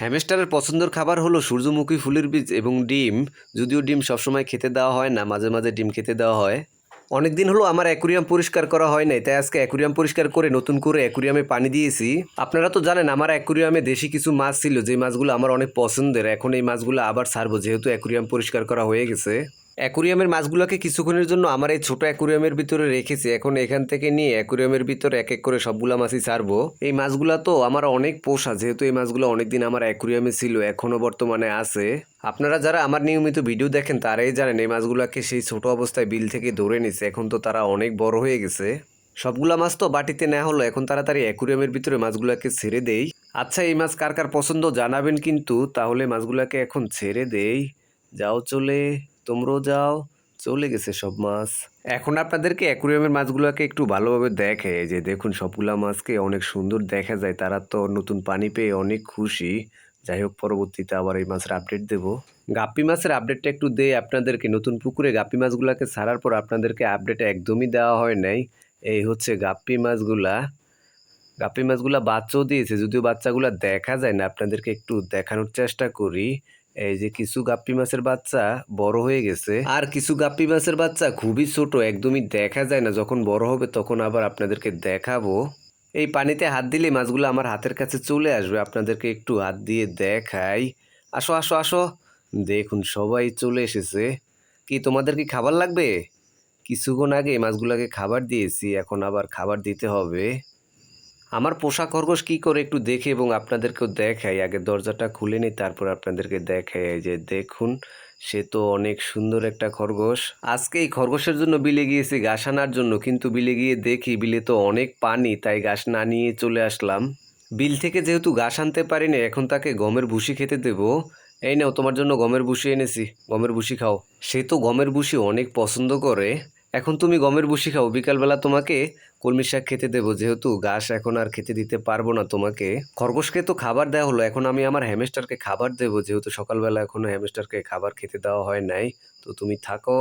হ্যামস্টারের পছন্দের খাবার হলো সূর্যমুখী ফুলের বীজ এবং ডিম। যদিও ডিম সবসময় খেতে দেওয়া হয় না, মাঝে মাঝে ডিম খেতে দেওয়া হয়। অনেক দিন হলো আমার অ্যাকুরিয়াম পরিষ্কার করা হয় নাই, তাই আজকে অ্যাকুরিয়াম পরিষ্কার করে নতুন করে অ্যাকুরিয়ামে পানি দিয়েছি। আপনারা তো জানেন, আমার অ্যাকুরিয়ামে দেশি কিছু মাছ ছিল যে মাছগুলো আমার অনেক পছন্দের। এখন এই মাছগুলো আবার ছাড়বো, যেহেতু অ্যাকুরিয়াম পরিষ্কার করা হয়ে গেছে। অ্যাকুরিয়ামের মাছগুলোকে কিছুক্ষণের জন্য আমার এই ছোট অ্যাকুরিয়ামের ভিতরে রেখেছি। এখন এখান থেকে নিয়ে অ্যাকুরিয়ামের ভিতরে এক এক করে সবগুলো মাছই ছাড়বো। এই মাছগুলা তো আমার অনেক পোষা, যেহেতু এই মাছগুলো অনেকদিন আমার অ্যাকুরিয়ামে ছিল, এখনও বর্তমানে আছে। আপনারা যারা আমার নিয়মিত ভিডিও দেখেন, তারাই জানেন এই মাছগুলোকে সেই ছোট অবস্থায় বিল থেকে ধরে নিছে। এখন তো তারা অনেক বড় হয়ে গেছে। সবগুলা মাছ তো বাটিতে নেওয়া হলো, এখন তাড়াতাড়ি অ্যাকুরিয়ামের ভিতরে মাছগুলোকে ছেড়ে দেই। আচ্ছা এই মাছ কার কার পছন্দ জানাবেন কিন্তু, তাহলে মাছগুলোকে এখন ছেড়ে দেই। যাও চলে। তোমরাও যাও, চলে গেছে সব মাছ। এখন আপনাদেরকে অ্যাকুরিয়ামের মাছগুলোকে একটু ভালোভাবে দেখে যে দেখুন সবগুলা মাছকে অনেক সুন্দর দেখা যায়, তারা তো নতুন পানি পেয়ে অনেক খুশি। যাই হোক, পরবর্তীতে আবার এই মাছের আপডেট দেব। গাপ্পি মাছের আপডেটটা একটু দেই আপনাদেরকে, নতুন পুকুরে গাপ্পি মাছগুলোকে ছাড়ার পর আপনাদেরকে আপডেট একদমই দেওয়া হয় নাই। এই হচ্ছে গাপ্পি মাছগুলা। গাপ্পি মাছগুলা বাচ্চাও দিয়েছে, যদিও বাচ্চাগুলা দেখা যায় না, আপনাদেরকে একটু দেখানোর চেষ্টা করি। এই যে কিছু গাপ্পি মাছের বাচ্চা বড় হয়ে গেছে। আর কিছু গাপ্পি মাছের বাচ্চা খুবই ছোট, একদমই দেখা যায় না। যখন বড় হবে তখন আবার আপনাদেরকে দেখাবো। এই পানিতে হাত দিলে মাছগুলো আমার হাতের কাছে চলে আসবে। আপনাদেরকে একটু হাত দিয়ে দেখাই। আসো আসো আসো। দেখুন, সবাই চলে এসেছে। কি, তোমাদের কি খাবার লাগবে? কিছুক্ষণ আগে মাছগুলোকে খাবার দিয়েছি, এখন আবার খাবার দিতে হবে। আমার পোশাক খরগোশ কী করে একটু দেখে এবং আপনাদেরকেও দেখাই। আগে দরজাটা খুলে নিই, তারপর আপনাদেরকে দেখাই। যে দেখুন, সে তো অনেক সুন্দর একটা খরগোশ। আজকে এই খরগোশের জন্য বিলে গিয়েছি, ঘাস আনার জন্য। কিন্তু বিলে গিয়ে দেখি বিলে তো অনেক পানি, তাই ঘাস না নিয়ে চলে আসলাম। বিল থেকে যেহেতু ঘাস আনতে পারিনি, এখন তাকে গমের ভুসি খেতে দেবো। এই নাও, তোমার জন্য গমের ভুসি এনেছি। গমের ভুসি খাও। সে তো গমের ভুসি অনেক পছন্দ করে। এখন তুমি গমের ভুসি খাও। বিকালবেলা তোমাকে কলমি শাক খেতে দেবো, যেহেতু ঘাস এখন আর খেতে দিতে পারব না তোমাকে। খরগোশকে তো খাবার দেওয়া হলো, এখন আমি আমার হ্যামেস্টারকে খাবার দেবো, যেহেতু সকালবেলা এখনও হ্যামেস্টারকে খাবার খেতে দেওয়া হয় নাই। তো তুমি থাকো,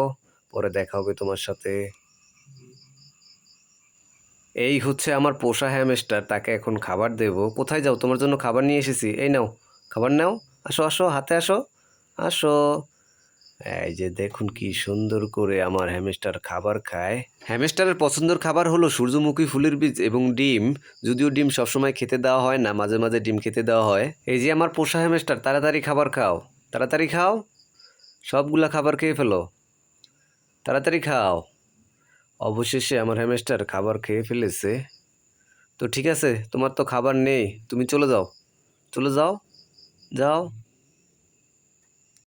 পরে দেখা হবে তোমার সাথে। এই হচ্ছে আমার পোষা হ্যামেস্টার তাকে এখন খাবার দেবো। কোথায় যাও? তোমার জন্য খাবার নিয়ে এসেছি। এই নাও, খাবার নাও। আসো আসো, হাতে আসো। আসো। এই যে দেখুন কি সুন্দর করে আমার হ্যামস্টার খাবার খায়। হ্যামস্টারের পছন্দের খাবার হলো সূর্যমুখী ফুলের বীজ এবং ডিম। যদিও ডিম সবসময় খেতে দেওয়া হয় না, মাঝে মাঝে ডিম খেতে দেওয়া হয়। এই যে আমার পোষা হ্যামস্টার তাড়াতাড়ি খাবার খাও। তাড়াতাড়ি খাও। সবগুলা খাবার খেয়ে ফেলো। তাড়াতাড়ি খাও। অবশেষে আমার হ্যামস্টার খাবার খেয়ে ফেলেছে। তো ঠিক আছে, তোমার তো খাবার নেই। তুমি চলে যাও। চলে যাও। যাও।